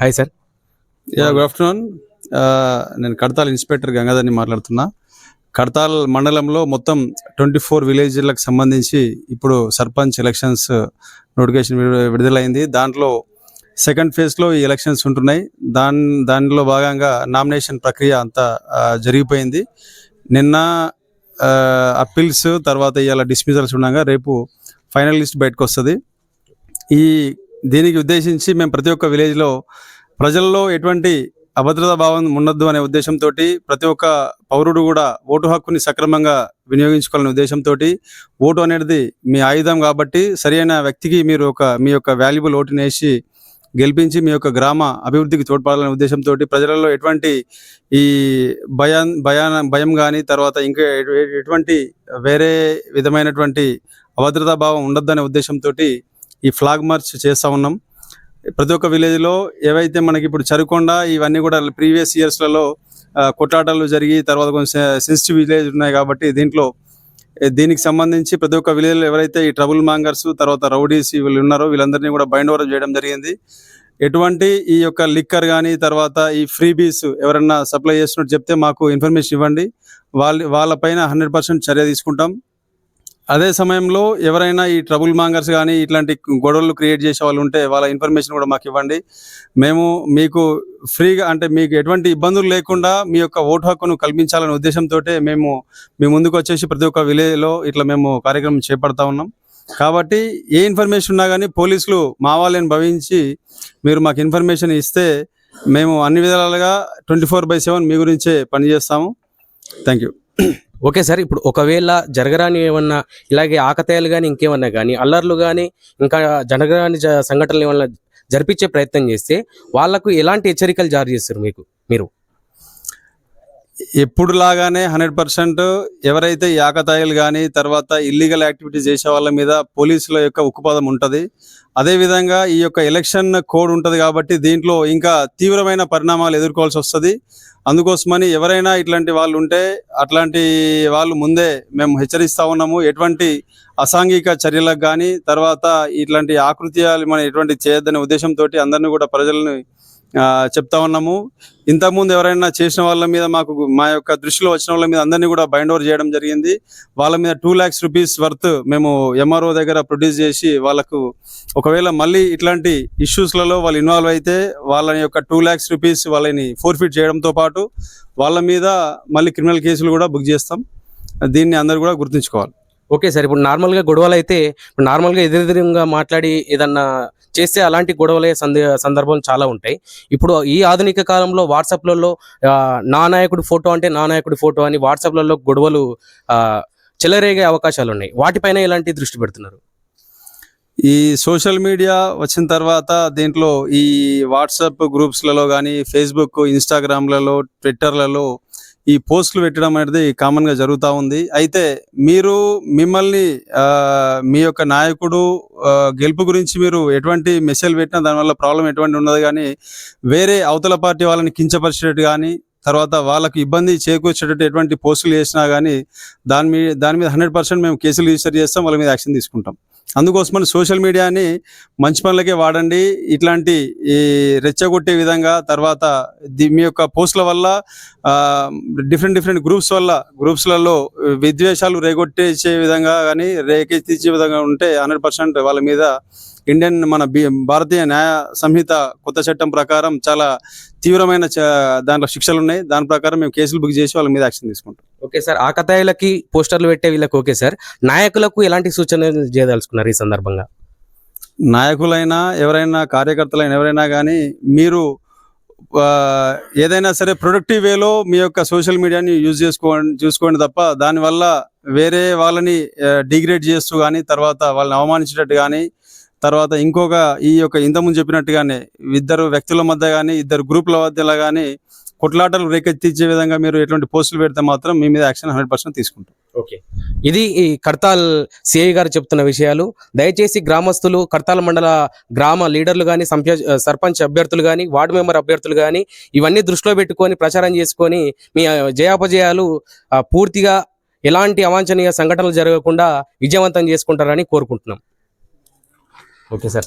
Hi sir yeah good afternoon నేను Kadthal inspector గంగాధర్ని మాట్లాడుతున్నా. కడతాల్ మండలంలో మొత్తం ట్వంటీ ఫోర్ విలేజ్లకు సంబంధించి ఇప్పుడు సర్పంచ్ ఎలక్షన్స్ నోటిఫికేషన్ uh, విడుదలైంది. దాంట్లో సెకండ్ ఫేజ్లో ఈ ఎలక్షన్స్ ఉంటున్నాయి. దాని దానిలో భాగంగా నామినేషన్ ప్రక్రియ అంతా uh, జరిగిపోయింది. నిన్న uh, అప్పీల్స్ తర్వాత ఇవాళ డిస్మిజల్స్ ఉండగా రేపు ఫైనల్ లిస్ట్ బయటకు వస్తుంది ఈ దీనికి ఉద్దేశించి మేము ప్రతి ఒక్క విలేజ్లో ప్రజల్లో ఎటువంటి అభద్రతా భావం ఉండొద్దు అనే ఉద్దేశంతో ప్రతి ఒక్క పౌరుడు కూడా ఓటు హక్కుని సక్రమంగా వినియోగించుకోవాలనే ఉద్దేశంతో ఓటు అనేది మీ ఆయుధం కాబట్టి సరైన వ్యక్తికి మీరు ఒక మీ యొక్క వాల్యుబుల్ ఓటుని వేసి గెలిపించి మీ యొక్క గ్రామ అభివృద్ధికి తోడ్పడాలనే ఉద్దేశంతో ప్రజలలో ఎటువంటి ఈ భయాన్ భయాన భయం కానీ తర్వాత ఇంకా ఎటువంటి వేరే విధమైనటువంటి అభద్రతా భావం ఉండొద్దనే ఉద్దేశంతో ఈ ఫ్లాగ్ మార్చ్ చేస్తూ ఉన్నాం. ప్రతి ఒక్క విలేజ్లో ఏవైతే మనకి ఇప్పుడు చరుకొండ ఇవన్నీ కూడా ప్రీవియస్ ఇయర్స్లలో కొట్లాటలు జరిగి తర్వాత కొంచెం సెన్సిటివ్ విలేజ్ ఉన్నాయి కాబట్టి దీంట్లో దీనికి సంబంధించి ప్రతి ఒక్క విలేజ్లో ఎవరైతే ఈ ట్రబుల్ మాంగర్స్ తర్వాత రౌడీస్ వీళ్ళు ఉన్నారో వీళ్ళందరినీ కూడా బైండ్ ఓవర్ చేయడం జరిగింది. ఎటువంటి ఈ యొక్క లిక్కర్ కానీ తర్వాత ఈ ఫ్రీ బీస్ ఎవరన్నా సప్లై చేస్తున్నట్టు చెప్తే మాకు ఇన్ఫర్మేషన్ ఇవ్వండి. వాళ్ళ వాళ్ళపైన హండ్రెడ్ పర్సెంట్ చర్య తీసుకుంటాం. అదే సమయంలో ఎవరైనా ఈ ట్రబుల్ మాంగర్స్ కానీ ఇట్లాంటి గొడవలు క్రియేట్ చేసే వాళ్ళు ఉంటే వాళ్ళ ఇన్ఫర్మేషన్ కూడా మాకు ఇవ్వండి. మేము మీకు ఫ్రీగా అంటే మీకు ఎటువంటి ఇబ్బందులు లేకుండా మీ యొక్క ఓటు హక్కును కల్పించాలనే ఉద్దేశంతో మేము మీ ముందుకు వచ్చేసి ప్రతి ఒక్క విలేజ్లో ఇట్లా మేము కార్యక్రమం చేపడతా ఉన్నాం. కాబట్టి ఏ ఇన్ఫర్మేషన్ ఉన్నా కానీ పోలీసులు మా వాళ్ళని భావించి మీరు మాకు ఇన్ఫర్మేషన్ ఇస్తే మేము అన్ని విధాలుగా ట్వంటీ ఫోర్ బై సెవెన్ మీ గురించే పనిచేస్తాము. Thank you. ఓకే సార్ ఇప్పుడు ఒకవేళ జరగరాని ఏమన్నా ఇలాగే ఆకతాయాలు కానీ ఇంకేమన్నా కానీ అల్లర్లు కానీ ఇంకా జరగరాని జ- సంఘటనలు ఏమన్నా జరిపించే ప్రయత్నం చేస్తే వాళ్ళకు ఎలాంటి హెచ్చరికలు జారీ చేస్తారు మీకు మీరు? ఎప్పుడు లాగానే హండ్రెడ్ పర్సెంట్ ఎవరైతే యాకతాయిలు కానీ తర్వాత ఇల్లీగల్ యాక్టివిటీస్ చేసే వాళ్ళ మీద పోలీసుల యొక్క ఉక్కుపాదం ఉంటుంది. అదేవిధంగా ఈ యొక్క ఎలక్షన్ కోడ్ ఉంటుంది కాబట్టి దీంట్లో ఇంకా తీవ్రమైన పరిణామాలు ఎదుర్కోవాల్సి వస్తుంది. అందుకోసమని ఎవరైనా ఇట్లాంటి వాళ్ళు ఉంటే అట్లాంటి వాళ్ళు ముందే మేము హెచ్చరిస్తా ఉన్నాము. ఎటువంటి అసాంఘిక చర్యలకు కానీ తర్వాత ఇట్లాంటి ఆకృత్యాలు మనం ఎటువంటి చేయొద్దనే ఉద్దేశంతో అందరినీ కూడా ప్రజలను చెప్తా ఉన్నాము. ఇంతకుముందు ఎవరైనా చేసిన వాళ్ళ మీద మాకు మా యొక్క దృష్టిలో వచ్చిన వాళ్ళ మీద అందరినీ కూడా బైండ్ ఓవర్ చేయడం జరిగింది. వాళ్ళ మీద టూ ల్యాక్స్ రూపీస్ వర్త్ మేము ఎంఆర్ఓ దగ్గర ప్రొడ్యూస్ చేసి వాళ్ళకు ఒకవేళ మళ్ళీ ఇట్లాంటి ఇష్యూస్లలో వాళ్ళు ఇన్వాల్వ్ అయితే వాళ్ళ యొక్క టూ ల్యాక్స్ రూపీస్ వాళ్ళని ఫోర్ఫిట్ చేయడంతో పాటు వాళ్ళ మీద మళ్ళీ క్రిమినల్ కేసులు కూడా బుక్ చేస్తాం. దీన్ని అందరు కూడా గుర్తుంచుకోవాలి. ఓకే సార్ ఇప్పుడు నార్మల్గా గొడవలు అయితే ఇప్పుడు నార్మల్గా ఎదురెదురుగా మాట్లాడి ఏదన్నా చేస్తే అలాంటి గొడవలే సంద సందర్భం చాలా ఉంటాయి. ఇప్పుడు ఈ ఆధునిక కాలంలో వాట్సాప్లలో నా నాయకుడి ఫోటో అంటే నా నాయకుడి ఫోటో అని వాట్సాప్లలో గొడవలు చెలరేగే అవకాశాలు ఉన్నాయి వాటిపైన ఎలాంటి దృష్టి పెడుతున్నారు? ఈ సోషల్ మీడియా వచ్చిన తర్వాత దీంట్లో ఈ వాట్సాప్ గ్రూప్స్లలో కానీ ఫేస్బుక్ ఇన్స్టాగ్రామ్లలో ట్విట్టర్లలో ఈ పోస్టులు పెట్టడం అనేది కామన్గా జరుగుతూ ఉంది. అయితే మీరు మిమ్మల్ని మీ యొక్క నాయకుడు గెలుపు గురించి మీరు ఎటువంటి మెసేజ్ పెట్టినా దానివల్ల ప్రాబ్లం ఎటువంటి ఉండదు కానీ వేరే అవతల పార్టీ వాళ్ళని కించపరిచేటట్టు కానీ తర్వాత వాళ్ళకు ఇబ్బంది చేకూర్చేటట్టు ఎటువంటి పోస్టులు చేసినా కానీ దాని మీద దాని మీద హండ్రెడ్ పర్సెంట్ మేము కేసులు రిజిస్టర్ చేస్తాం వాళ్ళ మీద యాక్షన్ తీసుకుంటాం. అందుకోసమని సోషల్ మీడియాని మంచి పనులకే వాడండి. ఇట్లాంటి ఈ రెచ్చగొట్టే విధంగా తర్వాత మీ యొక్క పోస్టుల వల్ల డిఫరెంట్ డిఫరెంట్ గ్రూప్స్ వల్ల గ్రూప్స్లలో విద్వేషాలు రేగొట్టేసే విధంగా కానీ రేకెత్తించే విధంగా ఉంటే హండ్రెడ్ పర్సెంట్ వాళ్ళ మీద ఇండియన్ మన బి- భారతీయ న్యాయ సంహిత కొత్త చట్టం ప్రకారం చాలా తీవ్రమైన దాంట్లో శిక్షలు ఉన్నాయి. దాని ప్రకారం మేము కేసులు బుక్ చేసి వాళ్ళ మీద యాక్షన్ తీసుకుంటాం. ఓకే సార్ ఆకతాయిలకి పోస్టర్లు పెట్టే వీళ్ళకి ఓకే సార్. నాయకులకు ఎలాంటి సూచనలు చేయదలుచుకున్నారు ఈ సందర్భంగా? నాయకులైనా ఎవరైనా కార్యకర్తలైనా ఎవరైనా కానీ మీరు ఏదైనా సరే ప్రొడక్టివ్ వేలో మీ యొక్క సోషల్ మీడియాని యూజ్ చేసుకోండి చూసుకోండి తప్ప దానివల్ల వేరే వాళ్ళని డిగ్రేడ్ చేస్తూ కానీ తర్వాత వాళ్ళని అవమానించేటట్టు కానీ తర్వాత ఇంకొక ఈ యొక్క ఇంతకుముందు చెప్పినట్టుగానే ఇద్దరు వ్యక్తుల మధ్య కానీ ఇద్దరు గ్రూపుల మధ్యలో కానీ కొట్లాటలు రేకెత్తించే విధంగా మీరు ఎటువంటి పోస్టులు పెడితే మాత్రం మీ మీద యాక్షన్ హండ్రెడ్ పర్సెంట్ తీసుకుంటాం. ఓకే. ఇది ఈ కడతాల్ సిఐ గారు చెప్తున్న విషయాలు. దయచేసి గ్రామస్తులు కడతాల్ మండల గ్రామ లీడర్లు కానీ సర్పంచ్ అభ్యర్థులు కానీ వార్డు మెంబర్ అభ్యర్థులు కానీ ఇవన్నీ దృష్టిలో పెట్టుకొని ప్రచారం చేసుకొని మీ జయాపజయాలు పూర్తిగా ఎలాంటి అవాంఛనీయ సంఘటనలు జరగకుండా విజయవంతం చేసుకుంటారని కోరుకుంటున్నాం. Okay sir